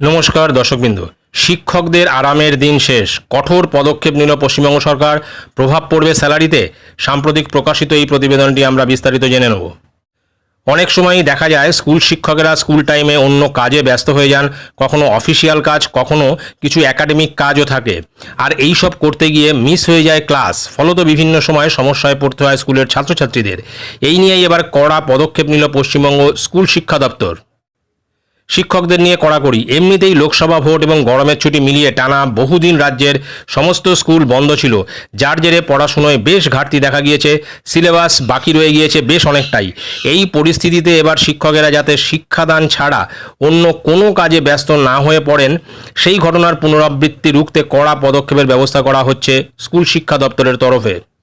নমস্কার, দর্শকবৃন্দ। শিক্ষকদের আরামের দিন শেষ। কঠোর পদক্ষেপ নিল পশ্চিমবঙ্গ সরকার। প্রভাব পড়বে স্যালারিতে। সাম্প্রতিক প্রকাশিত এই প্রতিবেদনটি আমরা বিস্তারিত জেনে নেব। অনেক সময়ই দেখা যায়, স্কুল শিক্ষকেরা স্কুল টাইমে অন্য কাজে ব্যস্ত হয়ে যান। কখনো অফিসিয়াল কাজ, কখনো কিছু একাডেমিক কাজও থাকে। আর এই সব করতে গিয়ে মিস হয়ে যায় ক্লাস। ফলত বিভিন্ন সময় সমস্যায় পড়তে হয় স্কুলের ছাত্রছাত্রীদের। এই নিয়েই এবার কড়া পদক্ষেপ নিল পশ্চিমবঙ্গ স্কুল শিক্ষা দপ্তর। শিক্ষকদের নিয়ে কড়াকড়ি। এমনিতেই লোকসভা ভোট এবং গরমের ছুটি মিলিয়ে টানা বহুদিন রাজ্যের সমস্ত স্কুল বন্ধ ছিল। যার জেরে পড়াশুনোয় বেশ ঘাটতি দেখা গিয়েছে। সিলেবাস বাকি রয়ে গিয়েছে বেশ অনেকটাই। এই পরিস্থিতিতে এবার শিক্ষকেরা যাতে শিক্ষাদান ছাড়া অন্য কোনো কাজে ব্যস্ত না হয়ে পড়েন, সেই ঘটনার পুনরাবৃত্তি রুখতে কড়া পদক্ষেপের ব্যবস্থা করা হচ্ছে স্কুল শিক্ষা দপ্তরের তরফে।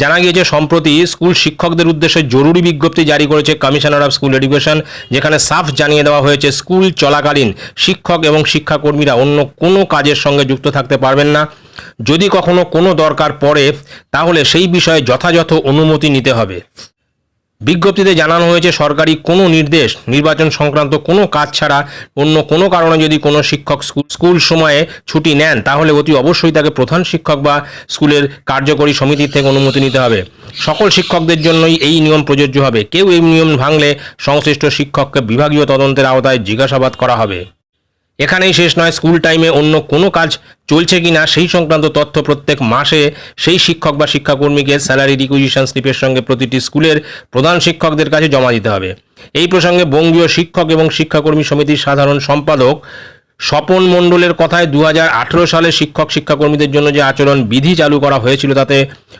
জানা গিয়েছে, সম্প্রতি স্কুল শিক্ষকদের উদ্দেশ্যে জরুরি বিজ্ঞপ্তি জারি করেছে কমিশনার অফ স্কুল এডুকেশন, যেখানে সাফ জানিয়ে দেওয়া হয়েছে, স্কুল চলাকালীন শিক্ষক এবং শিক্ষাকর্মীরা অন্য কোনো কাজের সঙ্গে যুক্ত থাকতে পারবেন না। যদি কখনো কোনো দরকার পড়ে, তাহলে সেই বিষয়ে যথাযথ অনুমতি নিতে হবে। বিজ্ঞপ্তিতে জানানো হয়েছে, সরকারি কোনো নির্দেশ, নির্বাচন সংক্রান্ত কোনো কাজ ছাড়া অন্য কোনো কারণে যদি কোনো শিক্ষক স্কুল সময়ে ছুটি নেন, তাহলে অতি অবশ্যই তাকে প্রধান শিক্ষক বা স্কুলের কার্যকরী সমিতির থেকে অনুমতি নিতে হবে। সকল শিক্ষকদের জন্যই এই নিয়ম প্রযোজ্য হবে। কেউ এই নিয়ম ভাঙলে সংশ্লিষ্ট শিক্ষককে বিভাগীয় তদন্তের আওতায় জিজ্ঞাসাবাদ করা হবে। এখানেই শেষ নয়, স্কুল টাইমে অন্য কোনো কাজ চলছে কিনা, সেই সংক্রান্ত তথ্য প্রত্যেক মাসে সেই শিক্ষক বা শিক্ষাকর্মীকে স্যালারি রিকুইজিশন স্লিপের সঙ্গে প্রতিটি স্কুলের প্রধান শিক্ষকদের কাছে জমা দিতে হবে। এই প্রসঙ্গে বঙ্গীয় শিক্ষক এবং শিক্ষাকর্মী সমিতির সাধারণ সম্পাদক স্বপন মণ্ডলের কথায় দু হাজার আঠেরো সালে শিক্ষক শিক্ষাকর্মীদের জন্য যে আচরণ বিধি চালু করা হয়েছিল তাতে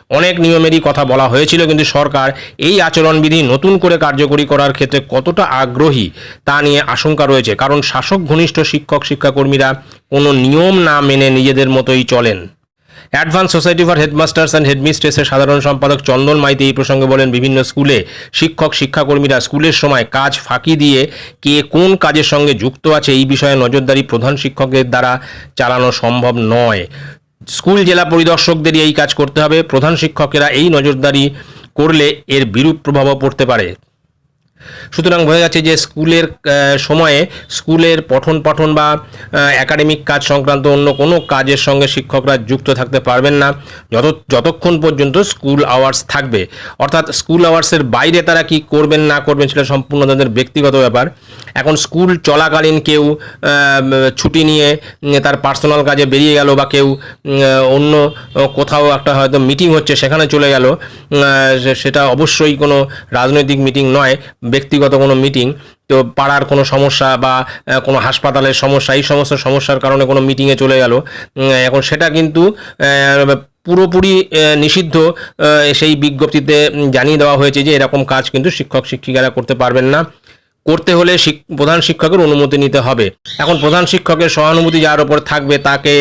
অনেক নিয়মেরই কথা বলা হয়েছিল, কিন্তু সরকার এই আচরণবিধি নতুন করে কার্যকরী করার ক্ষেত্রে কতটা আগ্রহী তা নিয়ে আশঙ্কা রয়েছে। কারণ শাসক ঘনিষ্ঠ শিক্ষক শিক্ষাকর্মীরা কোনো নিয়ম না মেনে নিজেদের মতোই চলেন। Advance society for headmasters and হেডমিস্ট্রেসের সাধারণ সম্পাদক চন্দন মাইতি এই প্রসঙ্গে বলেন, বিভিন্ন স্কুলে শিক্ষক, শিক্ষাকর্মীরা স্কুলের সময় কাজ ফাঁকি দিয়ে কে কোন কাজের সঙ্গে যুক্ত আছে এই বিষয়ে নজরদারি প্রধান শিক্ষকের দ্বারা চালানো সম্ভব নয়। স্কুল জেলা পরিদর্শকদেরই এই কাজ করতে হবে। প্রধান শিক্ষকেরা এই নজরদারি করলে এর বিরূপ প্রভাবও পড়তে পারে। সুতরাং বোঝা যাচ্ছে যে স্কুলের সময়ে স্কুলের পঠন পাঠন বা একাডেমিক কাজ সংক্রান্ত অন্য কোনো কাজের সঙ্গে শিক্ষকরা যুক্ত থাকতে পারবেন না। যত, যতক্ষণ পর্যন্ত স্কুল আওয়ার্স থাকবে। অর্থাৎ স্কুল আওয়ার্সের বাইরে তারা কি করবেন, না করবেন সেটা সম্পূর্ণ তাদের ব্যক্তিগত ব্যাপার। এখন স্কুল চলাকালীন কেউ ছুটি নিয়ে তার পার্সোনাল কাজে বেরিয়ে গেল বা কেউ অন্য কোথাও একটা হয়তো মিটিং হচ্ছে, সেখানে চলে গেল সেটা অবশ্যই কোনো রাজনৈতিক মিটিং নয়। ব্যক্তিগত কোনো মিটিং তো পাড়ার কোনো সমস্যা বা কোনো হাসপাতালের সমস্যা, এই সমস্ত সমস্যার কারণে কোনো মিটিংয়ে চলে গেল। এখন সেটা কিন্তু পুরোপুরি নিষিদ্ধ সেই বিজ্ঞপ্তিতে জানিয়ে দেওয়া হয়েছে যে এরকম কাজ কিন্তু শিক্ষক শিক্ষিকারা করতে পারবেন না। করতে হলে প্রধান শিক্ষকের অনুমতি নিতে হবে। এখন প্রধান শিক্ষকের সহানুভূতি যার ওপর থাকবে তাকে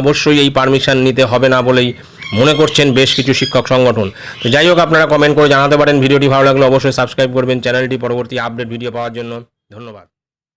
অবশ্যই এই পারমিশন নিতে হবে না বলেই মনে করছেন বেশ কিছু শিক্ষক সংগঠন। তো যাই হোক, আপনারা কমেন্ট করে জানাতে পারেন। ভিডিওটি ভালো লাগলে অবশ্যই সাবস্ক্রাইব করবেন। চ্যানেলটি পরবর্তী আপডেট ভিডিও পাওয়ার জন্য। ধন্যবাদ।